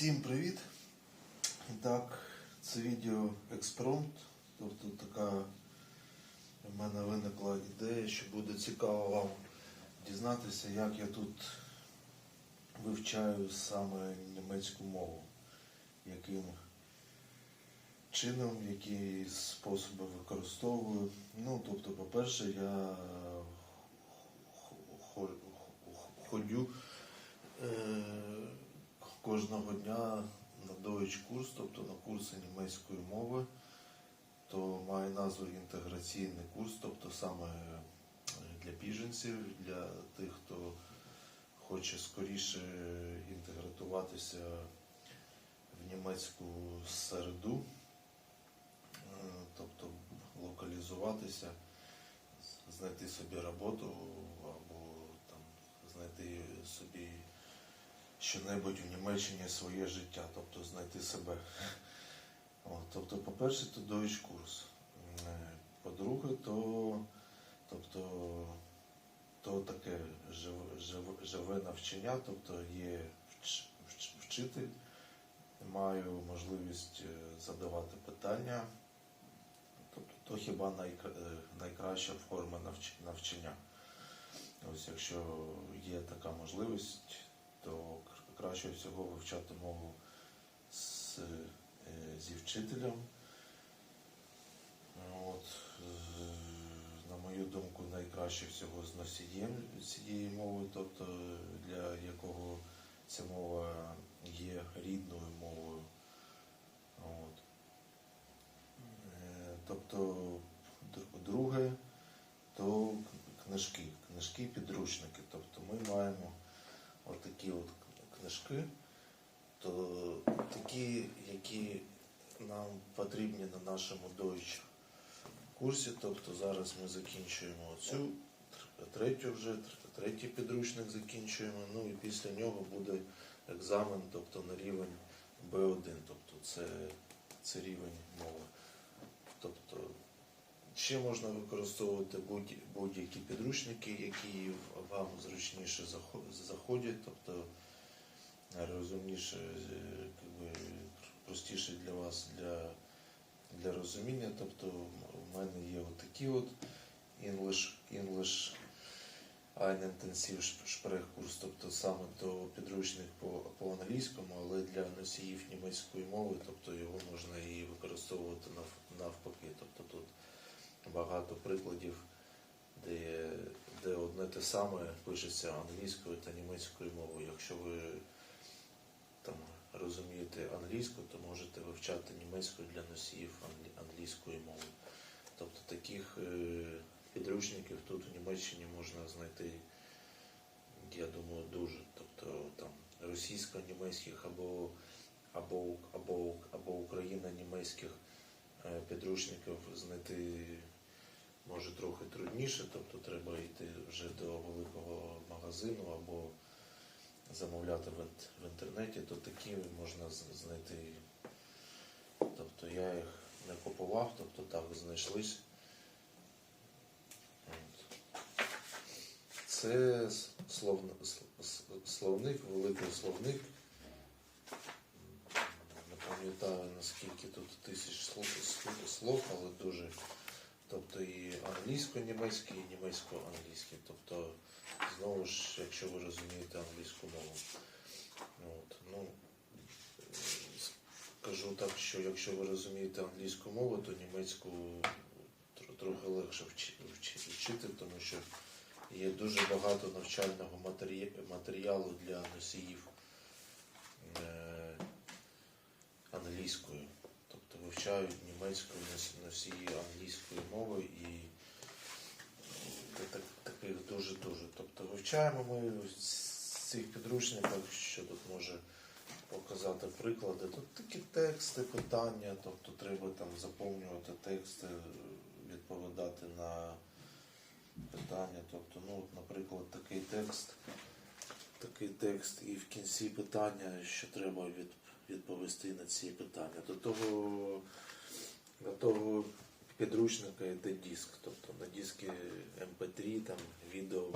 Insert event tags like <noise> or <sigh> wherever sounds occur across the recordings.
Всім привіт! І так, це відео експромт. Тобто така в мене виникла ідея, що буде цікаво вам дізнатися, як я тут вивчаю саме німецьку мову, яким чином, які способи використовую. Ну, тобто, по-перше, я хо- хо- ходю е, кожного дня на доїч курс, тобто на курси німецької мови, то має назву інтеграційний курс, тобто саме е, для біженців, для тих, хто хоче скоріше інтегратуватися в німецьку середу, Е, тобто локалізуватися, знайти собі роботу або там знайти собі що-небудь в Німеччині своє життя, тобто знайти себе. От, тобто, по-перше, то доїч курс. Е, По-друге, то, тобто, то таке живе, живе, навчання, тобто є вч- вч- вчитель, маю можливість е, задавати питання. Тобто, то хіба е, найкраща форма навч- навчання. Ось якщо є така можливість, то краще всього вивчати мову з, е, зі вчителем. От, на мою думку, найкраще всього з носієм цієї мови, тобто для якого ця мова є рідною мовою. От. Е, Тобто, друге, то книжки, книжки, підручники. Тобто ми маємо отакі от книжки, то такі, які нам потрібні на нашому Deutsch курсі. Тобто зараз ми закінчуємо цю третю вже, третій підручник закінчуємо. Ну і після нього буде екзамен, тобто на рівень B1, тобто це, це рівень мови. Тобто ще можна використовувати будь- будь-які підручники, які вам зручніше заходять, тобто розумніше, е, простіше для вас для, для розуміння. Тобто в мене є отакі от English, English Ein Intensiv Sprechkurs, тобто саме то підручник по, по англійському, але для носіїв німецької мови, тобто його можна і використовувати нав- навпаки. Тобто тут багато прикладів, де, де одне те саме пишеться англійською та німецькою мовою. Якщо ви там розумієте англійську, то можете вивчати німецьку для носіїв англійської мови. Тобто таких е, підручників тут в Німеччині можна знайти, я думаю, дуже. Тобто там російсько-німецьких або, або, або, або Україно-німецьких е, підручників знайти може трохи трудніше, тобто треба йти вже до великого магазину або замовляти в, інтернеті, то такі можна знайти. Тобто я їх не купував, тобто так знайшлись. Це словник, великий словник. Не пам'ятаю наскільки тут тисяч слов, але дуже. Тобто і англійсько-німецький, і німецько-англійський. Тобто, знову ж, якщо ви розумієте англійську мову. От, ну, скажу так, що якщо ви розумієте англійську мову, то німецьку трохи легше вчи- вчи- вчити, тому що є дуже багато навчального матеріалу для носіїв е, англійської. Тобто вивчають німецьку нос- носії англійської мови і так- таких дуже-дуже. Тобто вивчаємо ми з цих підручниках, що тут може показати приклади. Тут такі тексти, питання, тобто треба там заповнювати тексти, відповідати на питання. Тобто, ну, наприклад, такий текст, такий текст, і в кінці питання, що треба від, відповісти на ці питання. До того, до того підручника йде диск, тобто на диски MP3, там відео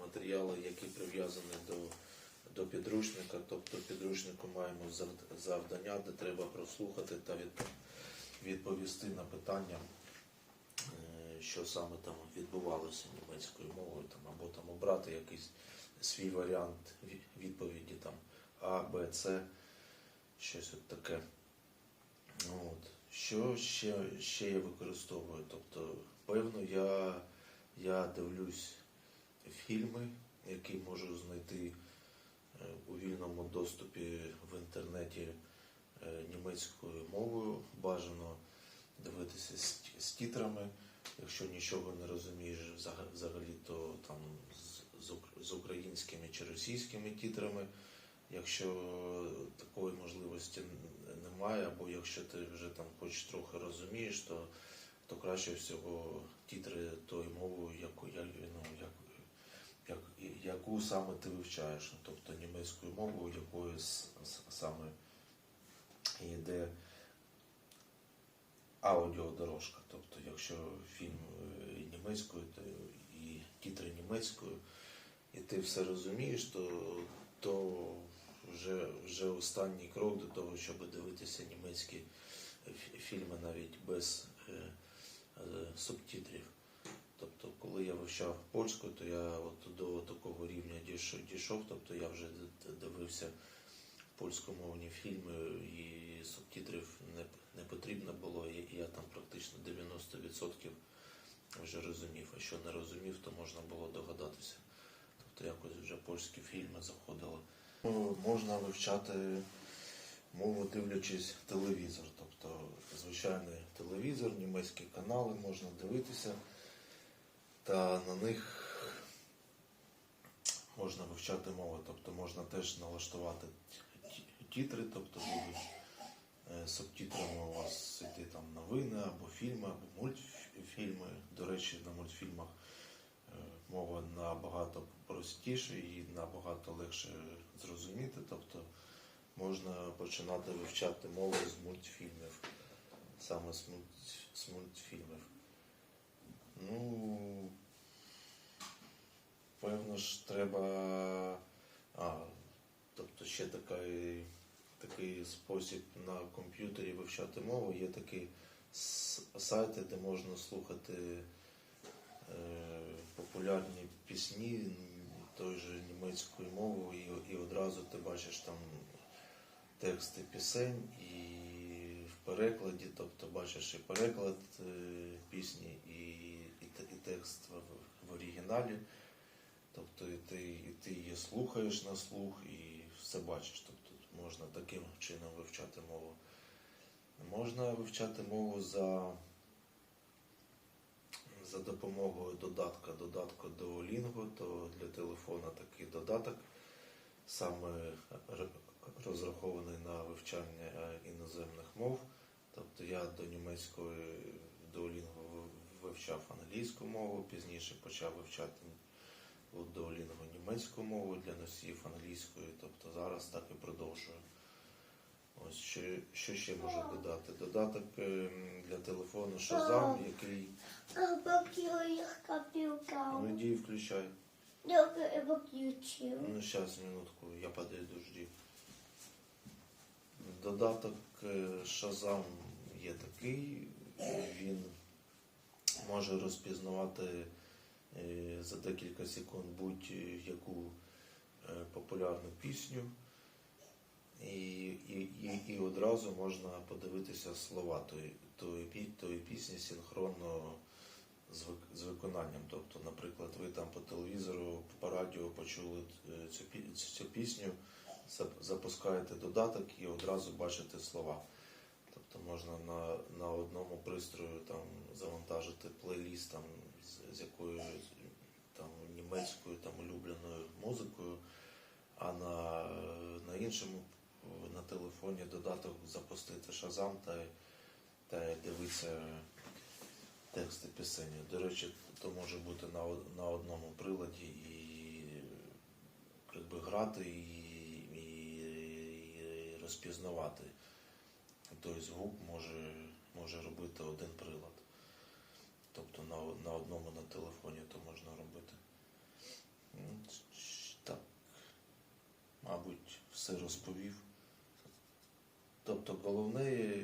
матеріали, які прив'язані до, до підручника, тобто підручнику маємо завдання, де треба прослухати та відп- відповісти на питання, е, що саме там відбувалося німецькою мовою, там, або там обрати якийсь свій варіант відповіді там А, Б, С, щось от таке. От. Що ще, ще я використовую? Тобто, певно, я, я дивлюсь фільми, які можу знайти е, у вільному доступі в інтернеті е, німецькою мовою. Бажано дивитися з, з титрами. Якщо нічого не розумієш взагалі, то там з, з, українськими чи російськими титрами. Якщо такої можливості немає, або якщо ти вже там хоч трохи розумієш, то, то краще всього тітри тою мовою, яку, я, ну, як, як, яку саме ти вивчаєш, Ну, тобто німецькою мовою, якою саме йде аудіодорожка. Тобто, якщо фільм е, німецькою, то і тітри німецькою, і ти все розумієш, то, то вже, вже останній крок до того, щоб дивитися німецькі фільми навіть без е, е, субтитрів. Тобто, коли я вивчав польську, то я от до такого рівня дійшов, тобто я вже дивився польськомовні фільми і субтитрів не, не потрібно було, і я там практично 90% вже розумів. А що не розумів, то можна було догадатися. Тобто якось вже польські фільми заходили. Ну, Можна вивчати мову, дивлячись телевізор. Тобто звичайний телевізор, німецькі канали можна дивитися, та на них можна вивчати мову. Тобто можна теж налаштувати тітри, тобто будуть е, субтитрами у вас йти там новини або фільми, або мультфільми. До речі, на мультфільмах мова набагато простіше і набагато легше зрозуміти. Тобто можна починати вивчати мову з мультфільмів, саме з, мульт, з мультфільмів. Ну, певно ж, треба. А, тобто ще такий, такий спосіб на комп'ютері вивчати мову. Є такі сайти, де можна слухати е, популярні пісні той же німецькою мовою, і, і одразу ти бачиш там тексти пісень і в перекладі, тобто бачиш і переклад е, пісні, і, і, і текст в, в оригіналі. Тобто і ти, і ти її слухаєш на слух і все бачиш. Тобто можна таким чином вивчати мову. Можна вивчати мову за, за допомогою додатка, додатку Duolingo, то для телефона такий додаток, саме розрахований на вивчання е, іноземних мов. Тобто я до німецької Duolingo вивчав англійську мову, пізніше почав вивчати у Duolingo німецьку мову для носіїв англійської, тобто зараз так і продовжую. Ось що, що ще можу додати? Додаток ем, для телефону Shazam, який ну іди включай. Ну, зараз, минутку, я подожди. Додаток е, Shazam є такий, він може розпізнавати е, за декілька секунд будь-яку е, популярну пісню. І, і, і, одразу можна подивитися слова тої, тої, пісні синхронно з, виконанням. Тобто, наприклад, ви там по телевізору, по радіо почули е, цю, цю пісню, запускаєте додаток і одразу бачите слова. Тобто можна на, на одному пристрою там завантажити плейліст там, з, з якою там німецькою там улюбленою музикою, а на, на іншому на телефоні додаток запустити Shazam та, та дивитися тексти пісені. До речі, то може бути на, на одному приладі і якби, грати і, і, і розпізнавати. Той звук може, може робити один прилад. Тобто на, на одному на телефоні то можна робити. Так. А, все розповів. Тобто головне,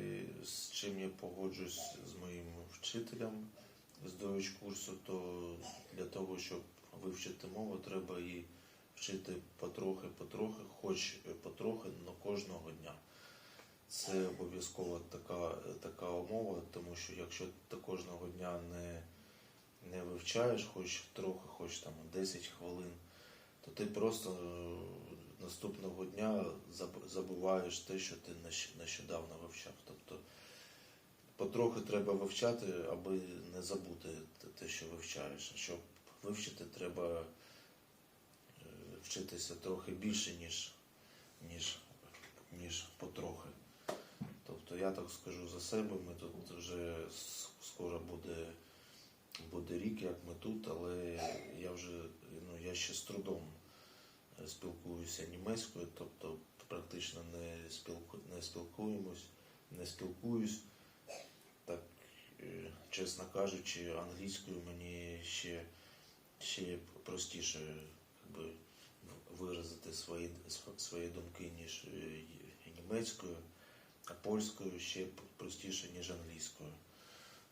з чим я погоджуюсь з моїм вчителем з доїч курсу, то для того, щоб вивчити мову, треба її вчити потрохи, потрохи, хоч потрохи, але кожного дня. Це обов'язково така, така умова, тому що якщо ти кожного дня не, не вивчаєш, хоч трохи, хоч там 10 хвилин, то ти просто наступного дня забуваєш те, що ти нещодавно вивчав. Тобто потрохи треба вивчати, аби не забути те- що вивчаєш. Щоб вивчити, треба е, вчитися трохи більше, ніж, ніж, ніж потрохи. Тобто я так скажу за себе, ми тут вже скоро буде, буде рік, як ми тут, але я вже ну, я ще з трудом спілкуюся німецькою, тобто практично не, спілку, не спілкуємось, не спілкуюсь. Так, е, чесно кажучи, англійською мені ще, ще простіше якби, виразити свої, свої думки, ніж е, німецькою, а польською ще простіше, ніж англійською.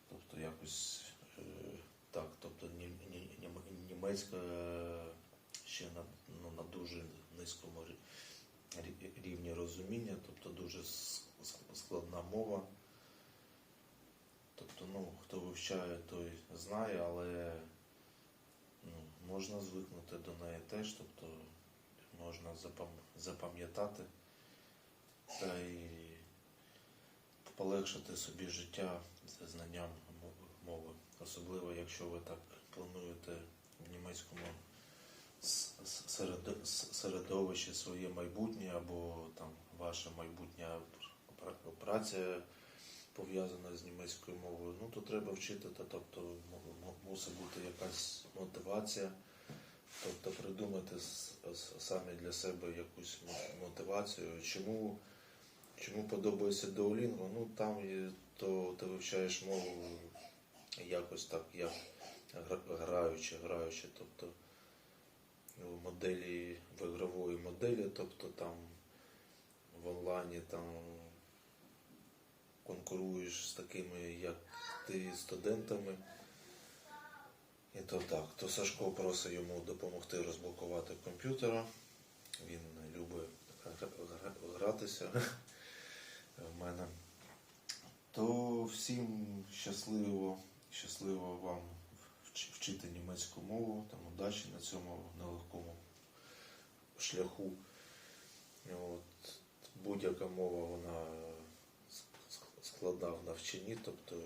Тобто якось е, так, тобто нім- німецька ще на, ну, на дуже низькому рі- рі- рівні розуміння, тобто дуже складна мова. Тобто, ну, хто вивчає, той знає, але ну, можна звикнути до неї теж, тобто можна запам'ятати та й полегшити собі життя з знанням мови. Особливо, якщо ви так плануєте в німецькому с- с- середи- с- середовищі своє майбутнє або там ваша майбутня пр- праця пов'язана з німецькою мовою, ну то треба вчити, тобто мусить бути якась мотивація, тобто придумати с- с- для себе якусь мотивацію. Чому, чому подобається Duolingo? Ну там то ти вивчаєш мову якось так, як граючи, граючи, тобто в моделі, в ігрової моделі, тобто там в онлайні там конкуруєш з такими, як ти, студентами. І то так, то Сашко просить йому допомогти розблокувати комп'ютера. Він любить гра- гра- гратися <laughs> в мене. То всім щасливо, щасливо вам вчити німецьку мову, там удачі на цьому нелегкому шляху. От, будь-яка мова, вона складна в навчанні, тобто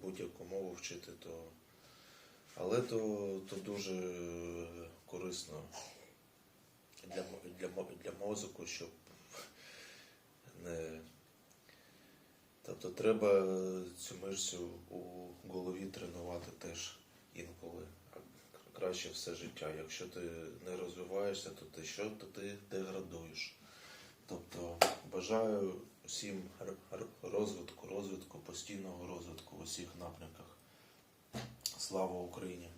будь-яку мову вчити, то але то, то дуже корисно для, для, для мозку, щоб не. Тобто треба цю мишцю у голові тренувати теж інколи. Краще все життя. Якщо ти не розвиваєшся, то ти що? То ти деградуєш. Тобто бажаю всім розвитку, розвитку, постійного розвитку в усіх напрямках. Слава Україні!